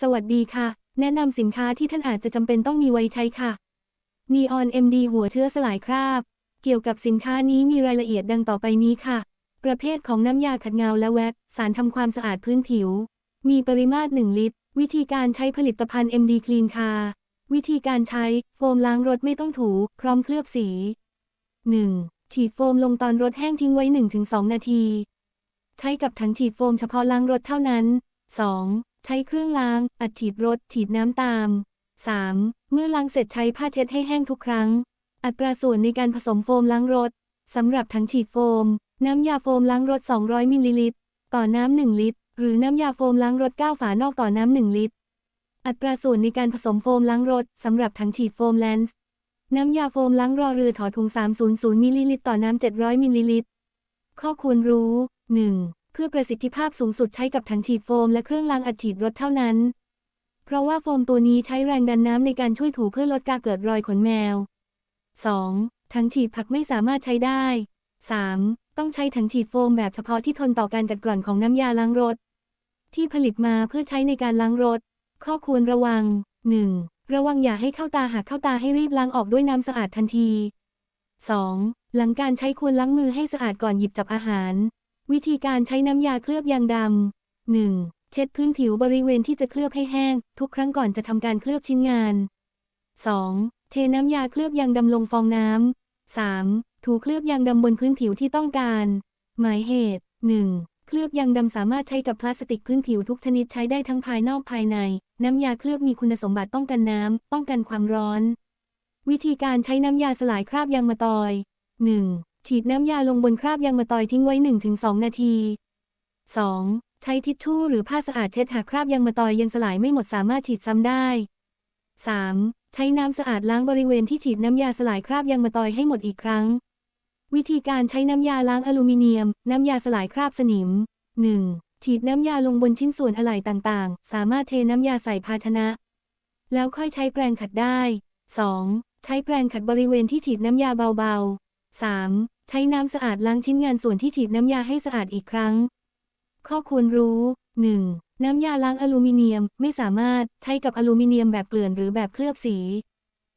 สวัสดีค่ะ แนะนำสินค้าที่ท่านอาจจะจำเป็นต้องมีไว้ใช้ค่ะ Neon MD หัวเชื้อสลายคราบ เกี่ยวกับสินค้านี้มีรายละเอียดดังต่อไปนี้ค่ะ ประเภทของน้ำยาขัดเงาและแว็กสารทำความสะอาดพื้นผิว มีปริมาตร 1 ลิตร วิธีการใช้ผลิตภัณฑ์ MD Clean Car วิธีการใช้ โฟมล้างรถไม่ต้องถูพร้อมเคลือบสี 1. ฉีดโฟมลงตอนรถแห้งทิ้งไว้ 1-2 นาที ใช้กับถังฉีดโฟมเฉพาะล้างรถเท่านั้น 2. ใช้เครื่องล้างอัดฉีดรถฉีดน้ำตาม 3. เมื่อล้างเสร็จใช้ผ้าเช็ดให้แห้งทุกครั้ง อัตราส่วนในการผสมโฟมล้างรถสำหรับถังฉีดโฟม น้ำยาโฟมล้างรถ 200 มิลลิลิตร ต่อน้ำ 1 ลิตร หรือน้ำยาโฟมล้างรถ 9 ฝานอกต่อน้ำ 1 ลิตร อัตราส่วนในการผสมโฟมล้างรถสำหรับถังฉีดโฟมแลนส์น้ำยาโฟมล้างรอเรือถอถุง 300 มิลลิลิตร ต่อน้ำ 700 มิลลิลิตร ข้อควรรู้ 1. เพื่อประสิทธิภาพสูงสุดใช้กับถังฉีดโฟมและเครื่องล้างอัดฉีดรถเท่านั้น เพราะว่าโฟมตัวนี้ใช้แรงดันน้ำในการช่วยถูเพื่อลดการเกิดรอยขนแมว 2. ถังฉีดผักไม่สามารถใช้ได้ 3. ต้องใช้ถังฉีดโฟมแบบเฉพาะที่ทนต่อการกัดกร่อนของน้ำยาล้างรถ ที่ผลิตมาเพื่อใช้ในการล้างรถ ข้อควรระวัง 1. ระวังอย่าให้เข้าตาหากเข้าตาให้รีบล้างออกด้วยน้ำสะอาดทันที 2. หลังการใช้ควรล้างมือให้สะอาดก่อนหยิบจับอาหาร วิธีการใช้น้ำยาเคลือบยางดำ 1. เช็ดพื้นผิวบริเวณที่จะเคลือบให้แห้ง ทุกครั้งก่อนจะทำการเคลือบชิ้นงาน 2. เทน้ำยาเคลือบยางดำลงฟองน้ำ 3. ถูเคลือบยางดำบนพื้นผิวที่ต้องการ หมายเหตุ 1. เคลือบยางดำสามารถใช้กับพลาสติกพื้นผิวทุกชนิดใช้ได้ทั้งภายนอกภายใน น้ำยาเคลือบมีคุณสมบัติป้องกันน้ำ ป้องกันความร้อน วิธีการใช้น้ำยาสลายคราบยางมะตอย 1. ฉีดน้ำยาลงบนคราบยางมะตอยทิ้งไว้ 1-2 นาที 2. ใช้ทิชชู่หรือผ้าสะอาดเช็ดหากคราบยางมะตอยยังสลายไม่หมดสามารถฉีดซ้ำได้ 3. ใช้น้ำสะอาดล้างบริเวณที่ฉีดน้ำยาสลายคราบยางมะตอยให้หมดอีกครั้ง วิธีการใช้น้ำยาล้างอลูมิเนียม น้ำยาสลายคราบสนิม 1. ฉีดน้ำยาลงบนชิ้นส่วนอะไหล่ต่างๆ สามารถเทน้ำยาใส่ภาชนะ แล้วค่อยใช้แปรงขัดได้ 2. ใช้แปรงขัดบริเวณที่ฉีดน้ำยาเบาๆ 3. ใช้น้ำสะอาดล้างชิ้นงานส่วนที่ฉีดน้ำยาให้สะอาดอีกครั้ง ข้อควรรู้ 1. น้ำยาล้างอลูมิเนียมไม่สามารถใช้กับอลูมิเนียมแบบเกลื่อนหรือแบบเคลือบสี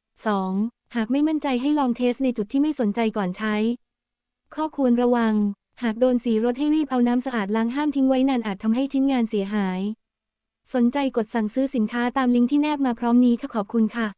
2. หากไม่มั่นใจให้ลองเทสในจุดที่ไม่สนใจก่อนใช้ ข้อควรระวัง หากโดนสีรถให้รีบเอาน้ำสะอาดล้างห้ามทิ้งไว้นานอาจทำให้ชิ้นงานเสียหาย สนใจกดสั่งซื้อสินค้าตามลิงก์ที่แนบมาพร้อมนี้ค่ะขอบคุณค่ะ